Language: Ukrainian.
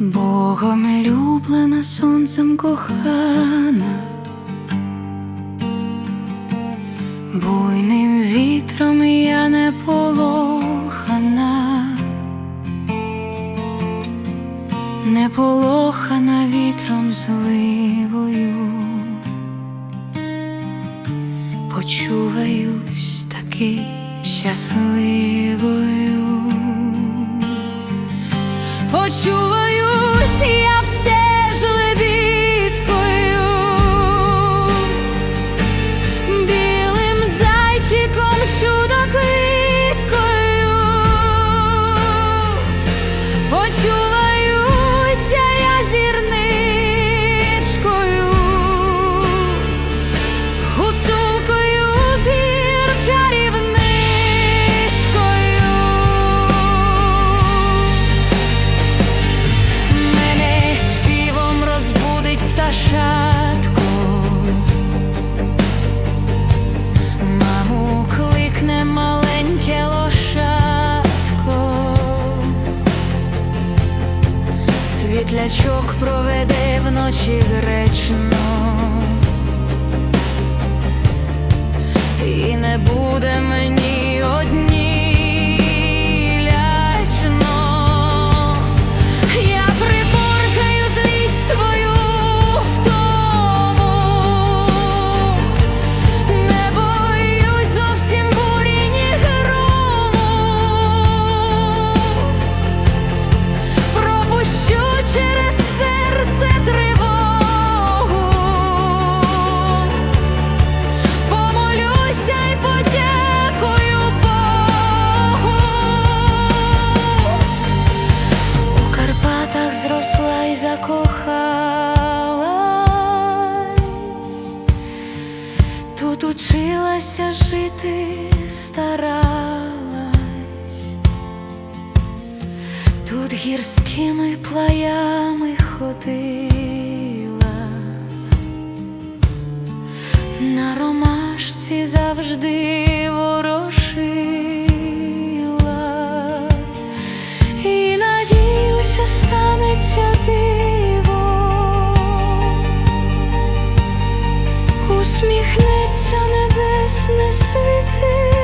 Богом люблена сонцем кохана, буйним вітром я не полохана, не полохана вітром зливою, почуваюсь таки щасливою, почуваюсь. світлячок проведе вночі гречно, і не буде мені. старалась, тут гірськими плаями ходила, на ромашці завжди ворошила, і надіюся, станеться диво, усміхнеться небесне світи.